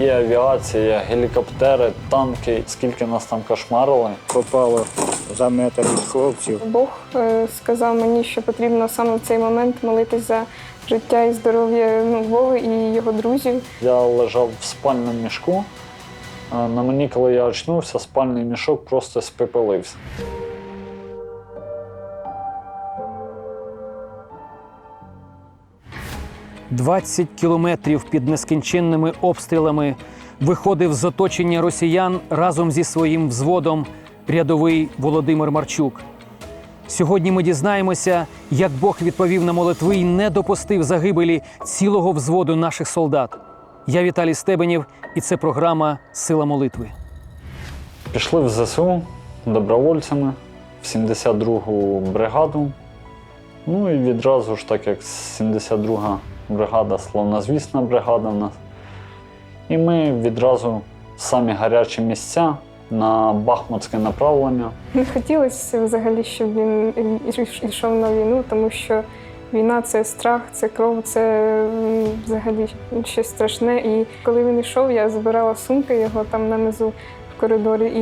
і авіація, гелікоптери, танки. Скільки нас там кошмарили. попало за метр від хлопців. Бог е, сказав мені, що потрібно саме в цей момент молитись за життя і здоров'я ну, Вови і його друзів. Я лежав в спальному мішку. а На мені, коли я очнувся, спальний мішок просто спепелився. – 20 кілометрів під нескінченними обстрілами виходив з оточення росіян разом зі своїм взводом рядовий Володимир Марчук. Сьогодні ми дізнаємося, як Бог відповів на молитви і не допустив загибелі цілого взводу наших солдат. Я Віталій Стебенєв, і це програма Сила молитви. Пішли в ЗСУ добровольцями в 72-гу бригаду. Ну і відразу ж, так як 72-га бригада, славнозвісна бригада в нас. І ми відразу самі гарячі місця на Бахмутське направлення. Не хотілося взагалі, щоб він йшов на війну, тому що війна це страх, це кров, це взагалі щось страшне. І коли він йшов, я збирала сумки його там нанизу в коридорі, і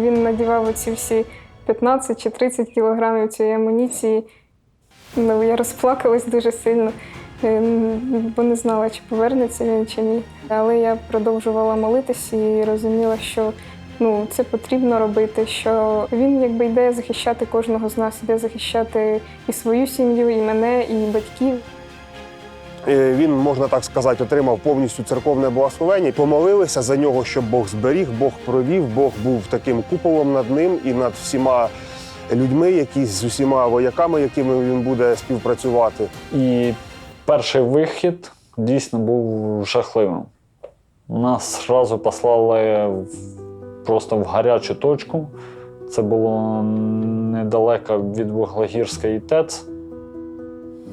він надівав оці всі 15 чи 30 кілограмів цієї амуніції. Ну, я розплакалась дуже сильно, бо не знала, чи повернеться він чи ні. Але я продовжувала молитись і розуміла, що ну, це потрібно робити, що він якби йде захищати кожного з нас, йде захищати і свою сім'ю, і мене, і батьків. Е, Він, можна так сказати, отримав повністю церковне благословення. Помолилися за нього, щоб Бог зберіг, Бог провів, Бог був таким куполом над ним і над всіма людьми, які з усіма вояками, якими він буде співпрацювати. І перший вихід дійсно був жахливим. Нас одразу послали просто в гарячу точку. Це було недалеко від Вуглегірської ТЕЦ.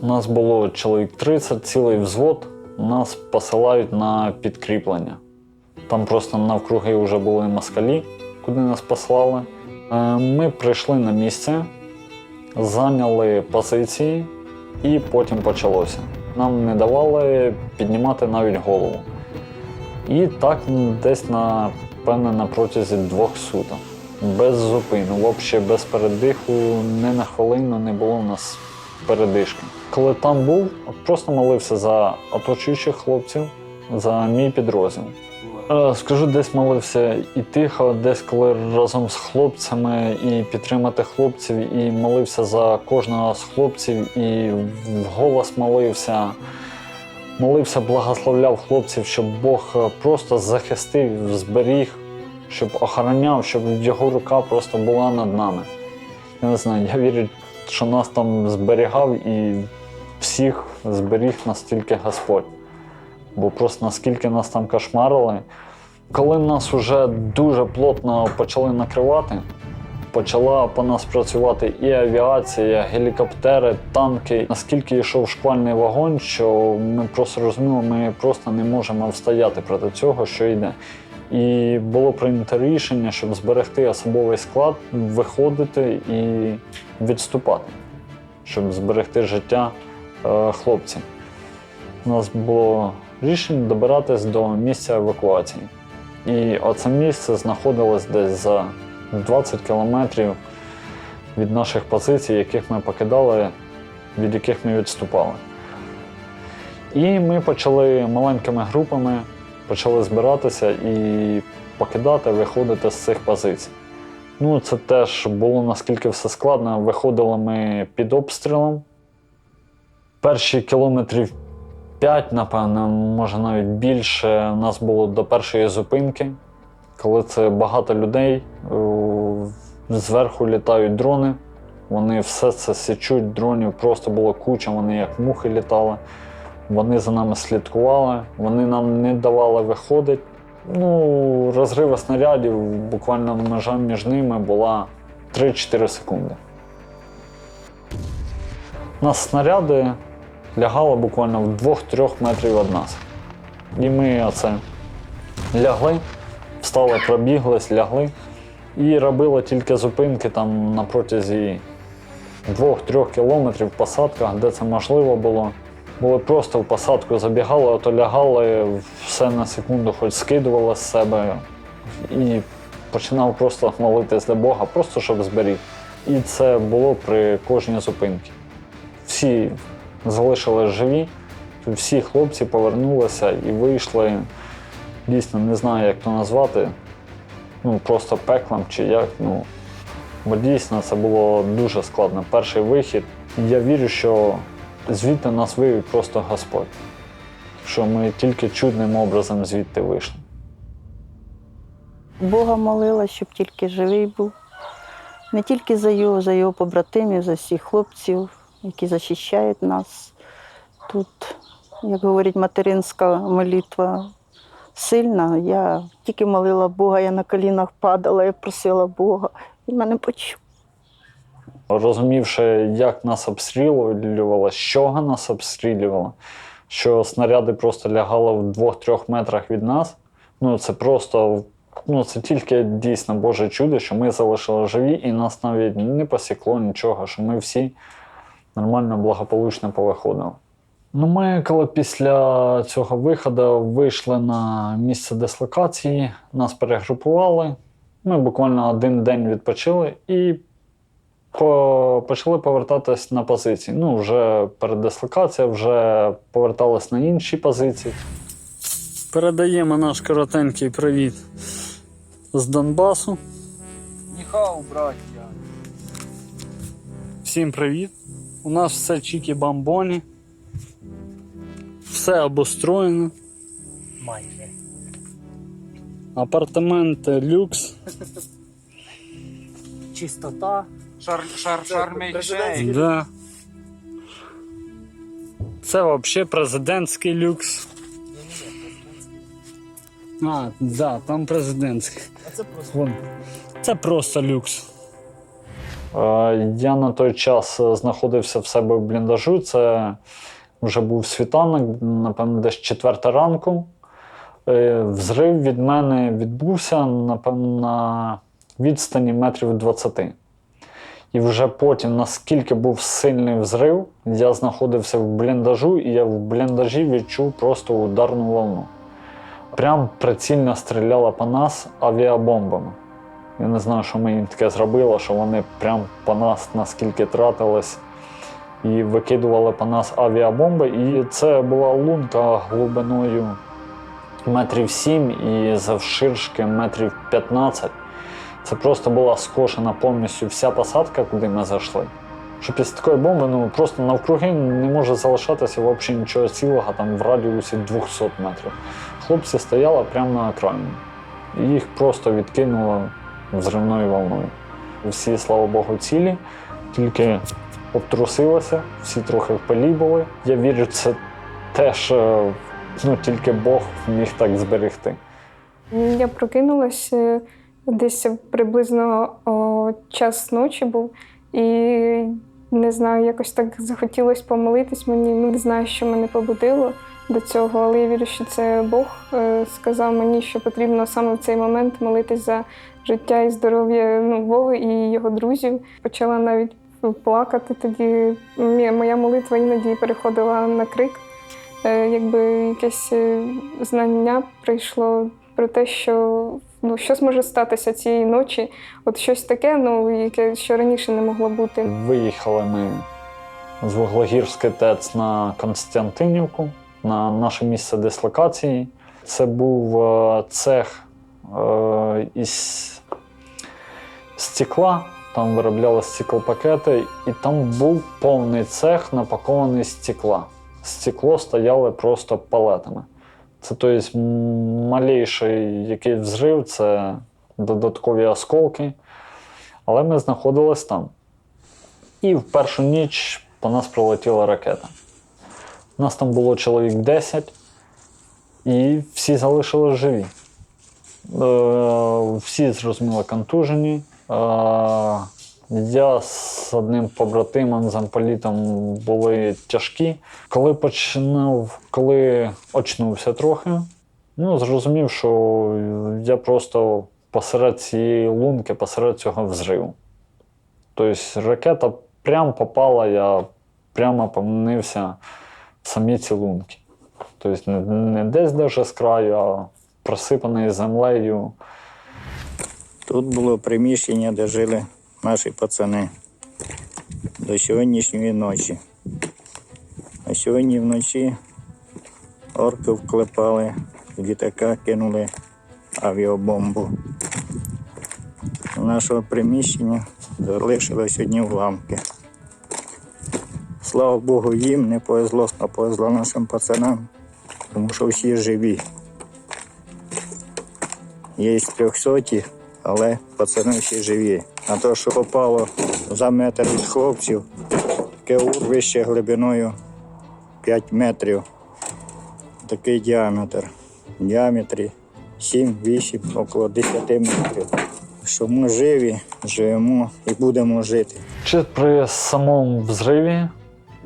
Нас було чоловік 30, цілий взвод. Нас посилають на підкріплення. Там просто навкруги вже були москалі, куди нас послали. Е, Ми прийшли на місце, зайняли позиції, і потім почалося. Нам не давали піднімати навіть голову. І так десь на певне на протязі двох суток. Без зупину, взагалі без передиху, ні на хвилину не було в нас передишки. Коли там був, просто молився за оточуючих хлопців, за мій підрозділ. Е, Скажу, десь молився і тихо, десь коли разом з хлопцями і підтримати хлопців, і молився за кожного з хлопців, і вголос молився. Молився, благословляв хлопців, щоб Бог е, просто захистив, зберіг, щоб охороняв, щоб його рука просто була над нами. Я не знаю, я вірю, що нас там зберігав і всіх зберіг настільки Господь. Бо просто наскільки нас там кошмарили. Коли нас вже дуже плотно почали накривати, почала по нас працювати і авіація, гелікоптери, танки. Наскільки йшов шквальний вогонь, що ми просто розуміли, ми просто не можемо встояти проти цього, що йде. І було прийнято рішення, щоб зберегти особовий склад, виходити і відступати, щоб зберегти життя е, хлопців. У нас було рішення добиратись до місця евакуації. І оце місце знаходилось десь за 20 кілометрів від наших позицій, яких ми покидали, від яких ми відступали. І ми почали маленькими групами почали збиратися і покидати, виходити з цих позицій. Ну, це теж було наскільки все складно. Виходили ми під обстрілом. Перші кілометрів 5, напевно, може навіть більше, нас було до першої зупинки, коли це багато людей. Зверху літають дрони. Вони все це січуть, дронів просто було куча, вони як мухи літали. Вони за нами слідкували, вони нам не давали виходити. Ну, розриви снарядів, буквально межа між ними була 3-4 секунди. У нас снаряди лягали буквально в 2-3 метрів від нас. І ми оце лягли, встали, пробіглись, лягли і робили тільки зупинки там на протязі 2-3 кілометрів в посадках, де це можливо було. Були просто в посадку забігали, ото лягали, все на секунду хоч скидували з себе і починав просто молитись до Бога, просто щоб зберіг. І це було при кожній зупинці. Всі залишились живі, всі хлопці повернулися і вийшли. Дійсно, не знаю, як то назвати. Ну, просто пеклом чи як. Ну, бо дійсно це було дуже складно. Перший вихід. Я вірю, що звідти нас вивів просто Господь. Що ми тільки чудним образом звідти вийшли. Бога молила, щоб тільки живий був. Не тільки за його, за його побратимів, за всіх хлопців, які захищають нас. Тут, як говорить материнська молитва, сильна. Я тільки молила Бога, я на колінах падала, я просила Бога. Він мене почув. Розумівши, як нас обстрілювало, чого нас обстрілювало, що снаряди просто лягали в двох-трьох метрах від нас. Ну це просто ну це тільки дійсно Боже чудо, що ми залишили живі, і нас навіть не посікло нічого, що ми всі нормально, благополучно повиходили. Ну, ми, коли після цього виходу вийшли на місце дислокації, нас перегрупували. Ми буквально один день відпочили і по- почали повертатись на позиції. Ну, вже передислокація, вже повертались на інші позиції. Передаємо наш коротенький привіт з Донбасу. Ніхау, браття. Всім привіт! У нас все чікі-бамбоні. Все обустроєно. Майже. Апартаменти люкс. Чистота. Шар, шар, шармейшей. Да. Це взагалі президентський люкс. А, да, там президентський. А це просто. Вон. Це просто люкс. Е, Я на той час е, знаходився в себе в бліндажу. Це вже був світанок, напевно, десь четверта ранку. Е, Взрив від мене відбувся, напевно, на відстані метрів 20. І вже потім, наскільки був сильний взрив, я знаходився в бліндажу, і я в бліндажі відчув просто ударну волну. Прям прицільно стріляла по нас авіабомбами. Я не знаю, що ми їм таке зробили, що вони прям по нас наскільки тратились і викидували по нас авіабомби. І це була лунка глибиною метрів 7 і завширшки метрів 15. Це просто була скошена повністю вся посадка, куди ми зайшли. Що після такої бомби ну, просто навкруги не може залишатися взагалі нічого цілого там в радіусі 200 метрів. Хлопці стояли прямо на окраїні. І їх просто відкинуло взривною волною. Всі, слава Богу, цілі, тільки обтрусилися, всі трохи в пилі були. Я вірю, це теж е, ну, тільки Бог міг так зберегти. Я прокинулася десь приблизно о, час ночі був, і не знаю, якось так захотілося помолитись мені. Ну, не знаю, що мене побудило до цього, але я вірю, що це Бог е, сказав мені, що потрібно саме в цей момент молитись за життя і здоров'я ну, Вови і його друзів. Почала навіть плакати тоді. Моя молитва іноді переходила на крик. Е, Якби якесь е, знання прийшло про те, що ну, щось може статися цієї ночі, от щось таке, ну, яке що раніше не могло бути. Виїхали ми з Вуглогірської ТЕЦ на Константинівку, на наше місце дислокації. Це був е, цех е, із стекла, там виробляли стеклопакети, і там був повний цех напакований з стекла. Стекло стояло просто палетами. Це м, малейший якийсь взрив, це додаткові осколки. Але ми знаходились там. І в першу ніч по нас прилетіла ракета. Нас там було чоловік 10, і всі залишили живі. Е, всі, зрозуміло, контужені. Е, я з одним побратимом, замполітом були тяжкі. Коли починав, коли очнувся трохи, ну, зрозумів, що я просто посеред цієї лунки, посеред цього взриву. Тобто ракета прямо попала, я прямо опинився самі цілунки. Тобто не, десь даже з краю, а просипаний землею. Тут було приміщення, де жили наші пацани до сьогоднішньої ночі. А сьогодні вночі орки вклепали, літака кинули авіабомбу. З нашого приміщення залишились одні уламки. Слава Богу, їм не повезло, а повезло нашим пацанам, тому що всі живі. Є й трьохсоті, але пацани всі живі. А то, що попало за метр від хлопців, таке урвище глибиною 5 метрів. Такий діаметр. В діаметрі 7-8, около 10 метрів. Що ми живі, живемо і будемо жити. Чи при самому взриві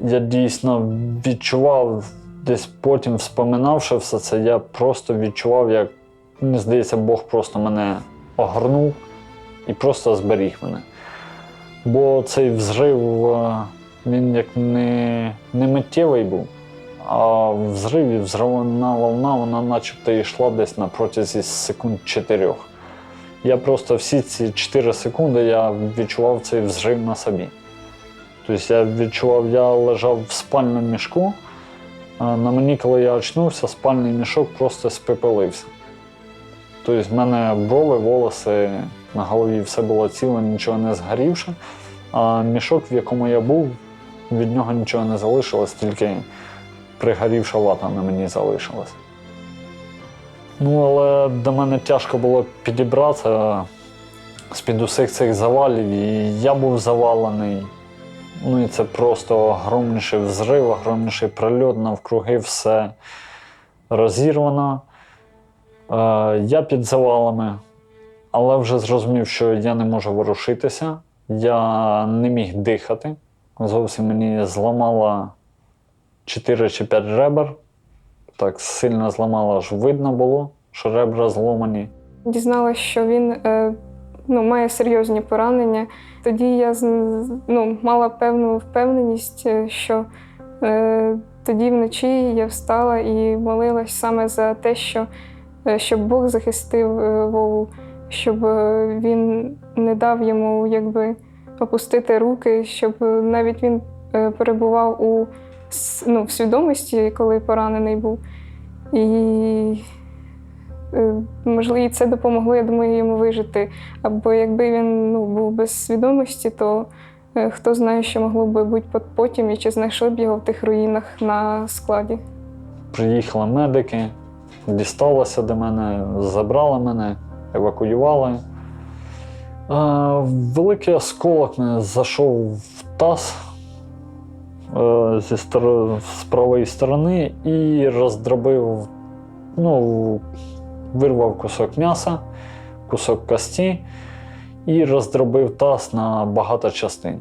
я дійсно відчував, десь потім вспоминавши все це, я просто відчував, як мені здається, Бог просто мене огорнув і просто зберіг мене. Бо цей взрив, е, він як не, не миттєвий був, а в взриві взривна волна, вона начебто йшла десь на протязі секунд чотирьох. Я просто всі ці 4 секунди я відчував цей взрив на собі. Тобто я відчував, я лежав в спальному мішку. На мені, коли я очнувся, спальний мішок просто спепелився. Тобто в мене брови, волоси на голові все було ціле, нічого не згорівши. А мішок, в якому я був, від нього нічого не залишилось, тільки пригорівша вата на мені залишилась. Ну, але до мене тяжко було підібратися з-під усіх цих завалів, і я був завалений. Ну і це просто огромніший взрив, огромніший прильот, навкруги все розірвано. Е, я під завалами, але вже зрозумів, що я не можу ворушитися, я не міг дихати. Зовсім мені зламало 4 чи 5 ребер. Так сильно зламало, аж видно було, що ребра зломані. Дізналась, що він е, ну, має серйозні поранення. Тоді я ну, мала певну впевненість, е, що е, тоді вночі я встала і молилась саме за те, що, е, щоб Бог захистив е, Вову, щоб він не дав йому якби, опустити руки, щоб навіть він перебував у ну, в свідомості, коли поранений був. І Можливо, і це допомогло, я думаю, йому вижити. Або якби він ну, був без свідомості, то е, хто знає, що могло би бути потім, і чи знайшли б його в тих руїнах на складі. Приїхали медики, дісталися до мене, забрали мене, евакуювали. Е, великий осколок мене зайшов в таз е, зі стор- з правої сторони і роздробив, ну, вирвав кусок м'яса, кусок кості і роздробив таз на багато частин.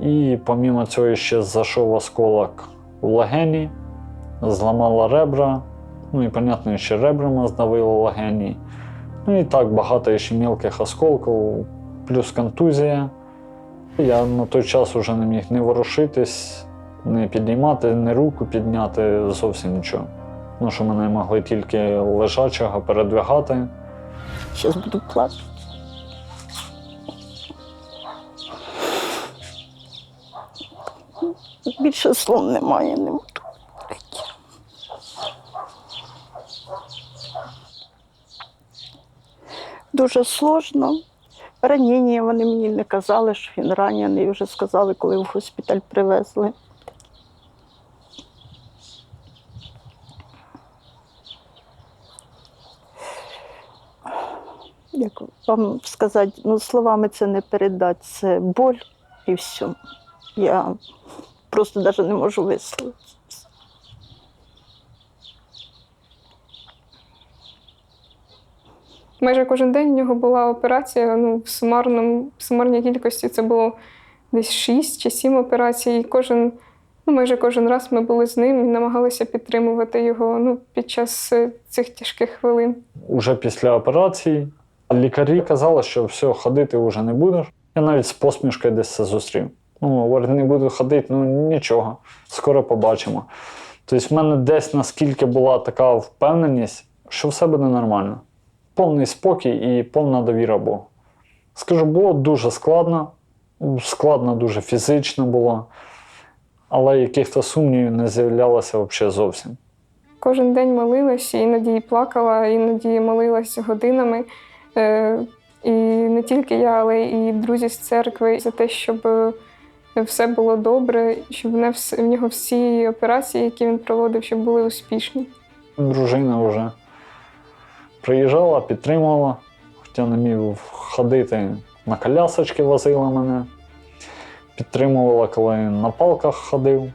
І помімо цього ще зайшов осколок у легені, зламала ребра, ну і, понятно, ще ребрами здавило легені. Ну і так багато ще мілких осколків, плюс контузія. Я на той час вже не міг не ворушитись, не підіймати, не руку підняти, зовсім нічого. Ну, що мене могли тільки лежачого передвигати. Зараз буду плакати. Більше слов немає, не буду. Дуже сложно. Ранення вони мені не казали, що він ранений. Вже сказали, коли в госпіталь привезли. Як вам сказати, ну словами це не передати, це боль і все. Я просто навіть не можу висловити. Майже кожен день в нього була операція. Ну, в сумарному, в сумарній кількості це було десь 6 чи 7 операцій. І кожен, ну, майже кожен раз ми були з ним і намагалися підтримувати його ну, під час е, цих тяжких хвилин. Уже після операції лікарі казали, що все, ходити вже не будеш. Я навіть з посмішкою десь це зустрів. Ну, говорить, не буду ходити, ну нічого, скоро побачимо. Тобто, в мене десь наскільки була така впевненість, що все буде нормально. Повний спокій і повна довіра Богу. Скажу, було дуже складно, складно дуже фізично було, але яких-то сумнівів не з'являлося взагалі зовсім. Кожен день молилась, іноді і плакала, іноді молилась годинами. Е, І не тільки я, але і друзі з церкви за те, щоб е, все було добре, щоб в нього всі операції, які він проводив, щоб були успішні. Дружина вже приїжджала, підтримувала, хоча не міг ходити на колясочки, возила мене, підтримувала, коли на палках ходив.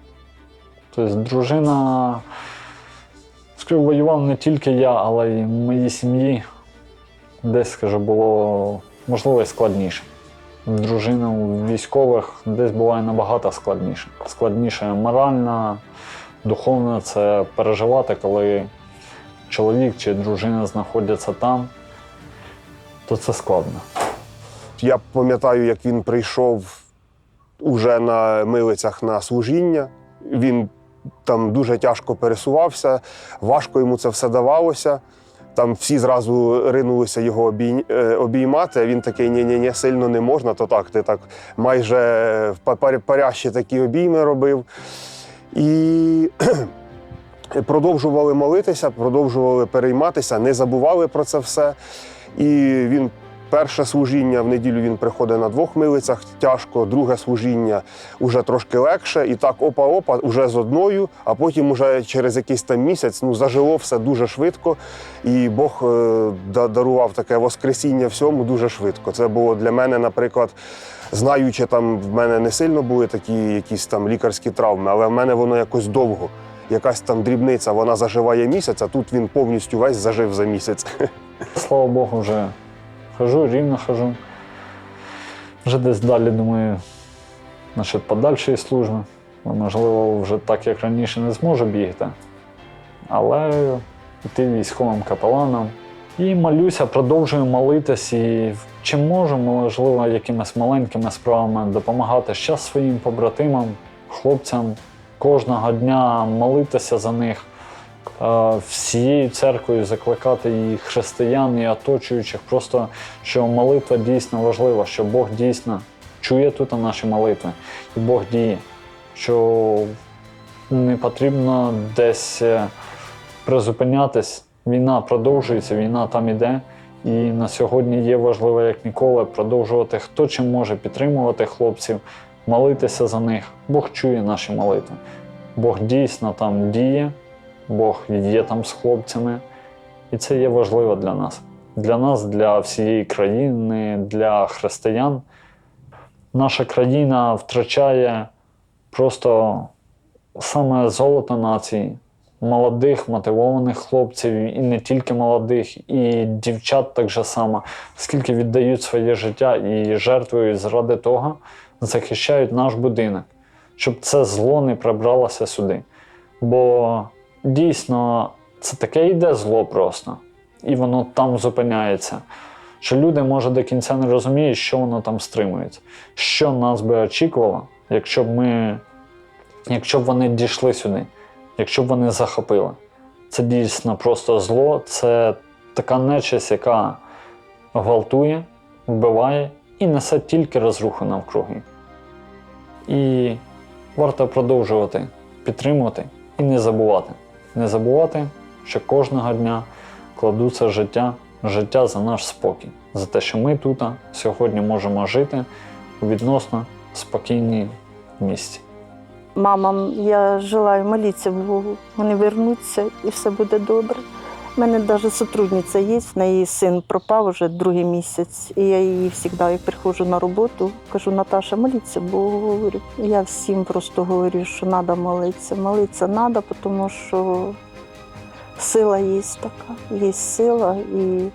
Тобто дружина, воював не тільки я, але й моїй сім'ї десь, скажу, було можливо складніше. Дружина у військових десь буває набагато складніше. Складніше морально, духовно це переживати, коли чоловік чи дружина знаходяться там, то це складно. Я пам'ятаю, як він прийшов уже на милицях на служіння. Він там дуже тяжко пересувався, важко йому це все давалося. Там всі зразу ринулися його е, обіймати. а Він такий ні-ні-ні, сильно не можна, то так, ти так майже в па- парящі такі обійми робив. І продовжували молитися, продовжували перейматися, не забували про це все. І він перше служіння в неділю він приходить на двох милицях тяжко, друге служіння вже трошки легше. І так опа-опа, уже з одною, а потім уже через якийсь там місяць ну, зажило все дуже швидко. І Бог е, дарував таке воскресіння всьому дуже швидко. Це було для мене, наприклад, знаючи, там в мене не сильно були такі якісь там лікарські травми, але в мене воно якось довго. Якась там дрібниця, вона заживає місяць, а тут він повністю весь зажив за місяць. Слава Богу, вже хожу, рівно хожу. Вже десь далі думаю, насчет подальшої служби. Ну, Можливо, вже так, як раніше, не зможу бігти. Але йти військовим капеланом. І молюся, продовжую молитись і чим можу, можливо, якимись маленькими справами допомагати ще своїм побратимам, хлопцям кожного дня молитися за них всією церквою закликати і християн, і оточуючих, просто що молитва дійсно важлива, що Бог дійсно чує тут наші молитви, і Бог діє, що не потрібно десь е, призупинятись. Війна продовжується, війна там іде. І на сьогодні є важливо, як ніколи, продовжувати хто чим може підтримувати хлопців, молитися за них. Бог чує наші молитви. Бог дійсно там діє, Бог є там з хлопцями. І це є важливо для нас. Для нас, для всієї країни, для християн. Наша країна втрачає просто саме золото нації, молодих, мотивованих хлопців, і не тільки молодих, і дівчат так же само, скільки віддають своє життя і жертвують заради того, захищають наш будинок, щоб це зло не прибралося сюди. Бо дійсно це таке йде зло просто, і воно там зупиняється. Що люди, може, до кінця не розуміють, що воно там стримується. Що нас би очікувало, якщо б ми, якщо б вони дійшли сюди, якщо б вони захопили. Це дійсно просто зло, це така нечисть, яка гвалтує, вбиває і несе тільки розруху навкруги. І варто продовжувати підтримувати і не забувати. Не забувати, що кожного дня кладуться життя, життя за наш спокій, за те, що ми тут сьогодні можемо жити у відносно спокійній місці. Мамам я желаю молитися Богу. Вони вернуться і все буде добре. У мене навіть сотрудниця є, в неї син пропав вже другий місяць. І я її завжди, як приходжу на роботу, кажу, Наташа, моліться Богу. Говорю. Я всім просто говорю, що треба молитися. Молитися треба, тому що сила є така, є сила. І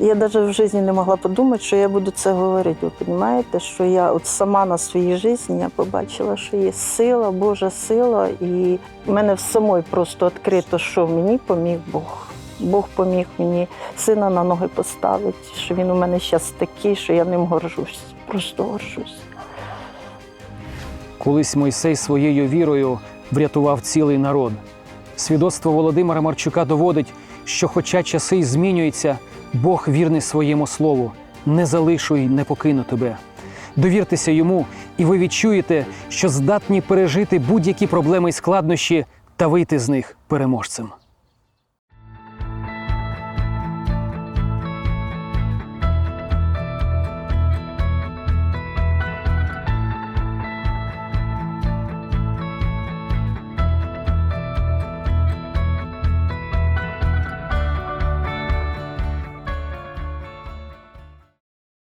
я навіть в житті не могла подумати, що я буду це говорити. Ви розумієте, що я от сама на своїй житті я побачила, що є сила, Божа сила, і в мене в самої просто відкрито, що мені поміг Бог. Бог поміг мені сина на ноги поставити, що він у мене зараз такий, що я ним горжусь. Просто горжусь. Колись Мойсей своєю вірою врятував цілий народ. Свідоцтво Володимира Марчука доводить, що, хоча часи й змінюються, Бог вірний своєму слову, не залишу й не покину тебе. Довіртеся йому, і ви відчуєте, що здатні пережити будь-які проблеми й складнощі та вийти з них переможцем.